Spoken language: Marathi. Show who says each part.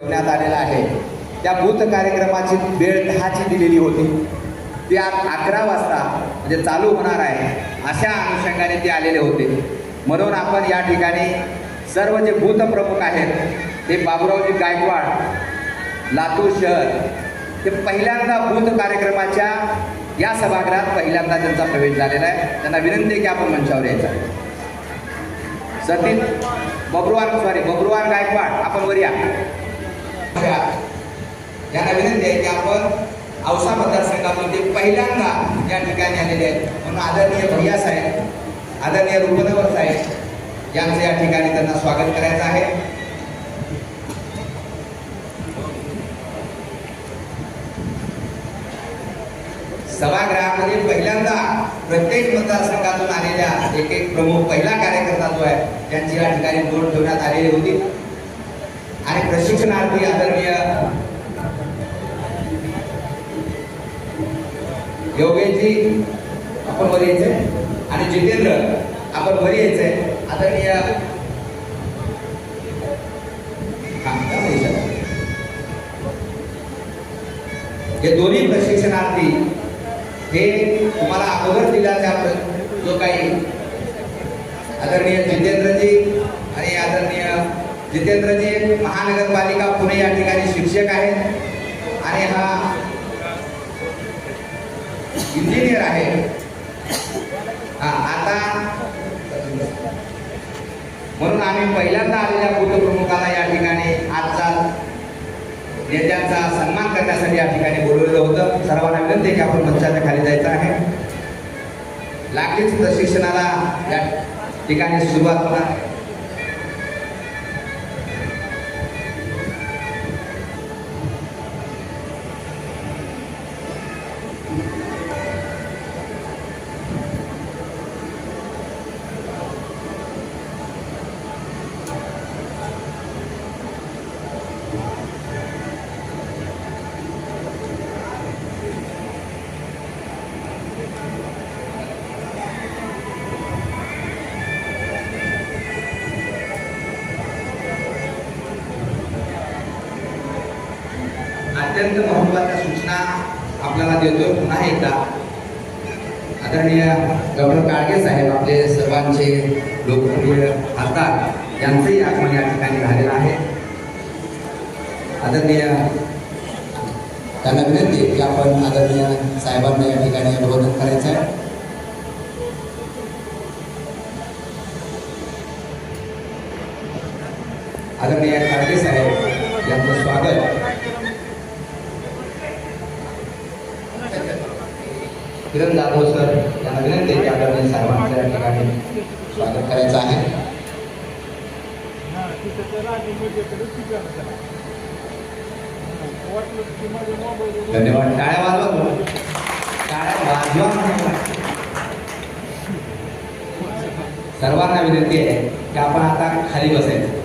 Speaker 1: ठेवण्यात आलेला आहे. त्या बूथ कार्यक्रमाची वेळ दहाची दिलेली होती. ती आज अकरा वाजता म्हणजे चालू होणार आहे अशा अनुषंगाने ते आलेले होते. म्हणून आपण या ठिकाणी सर्व जे बूथ प्रमुख आहेत ते बाबुरावजी गायकवाड लातूर शहर ते पहिल्यांदा बूथ कार्यक्रमाच्या या सभागृहात पहिल्यांदा त्यांचा प्रवेश झालेला आहे. त्यांना विनंती आहे की आपण मंचावर यायचा. सतीन बब्रुवार बबरुवार सॉरी बबरुवार गायकवाड आपण वर या. यांना विनंती आहे की आपण औसा मतदारसंघामध्ये पहिल्यांदा या ठिकाणी आलेले आहेत. म्हणून आदरणीय भैया साहेब आदरणीय रूपनवर साहेब यांचं या ठिकाणी त्यांना स्वागत करायचं आहे. सभागृहामध्ये पहिल्यांदा प्रत्येक मतदारसंघातून आलेल्या एक एक प्रमुख पहिला कार्यकर्ता जो आहे त्यांची या ठिकाणी नोंद ठेवण्यात आलेली होती. योगेशजी आपण वर यायचंय. आणि जितेंद्र आपण वर यायचंय. आदरणीय मी का हे दोन्ही प्रशिक्षणार्थी हे तुम्हाला अगोदर दिल्याच्या जो काही आदरणीय जितेंद्रजी आणि आदरणीय जितेंद्रजी महानगरपालिका पुणे या ठिकाणी शिक्षक आहेत. आणि हा इंजिनियर आहे. हा आता म्हणून आम्ही पहिल्यांदा आलेल्या बूथ प्रमुखाला या ठिकाणी आजचा नेत्यांचा सन्मान करण्यासाठी या ठिकाणी बोलवलेलं होतं. सर्वांना विनंती आहे की आपण मंचाच्या खाली जायचं आहे. लागलीच प्रशिक्षणाला या ठिकाणी सुरुवात होणार अत्यंत महत्त्वाच्या सूचना आपल्याला देतो पुन्हा एकदा आदरणीय डॉक्टर काळगे साहेब आपले सर्वांचे लोकप्रिय खासदार यांचंही आगमन या ठिकाणी झालेलं आहे. आदरणीय त्यांना विनंती आहे की आपण आदरणीय साहेबांना या ठिकाणी अभिवादन करायचं आहे. आदरणीय काळगे साहेब यांचं स्वागत. किरण जाधव सर यांना विनंती आहे की आदरणीय साहेबांचं या ठिकाणी स्वागत करायचं आहे. धन्यवाद. टाळ्या वाजवा. टाळ्या वाजवा सर्वांना विनंती आहे की आपण आता खाली बसायचं.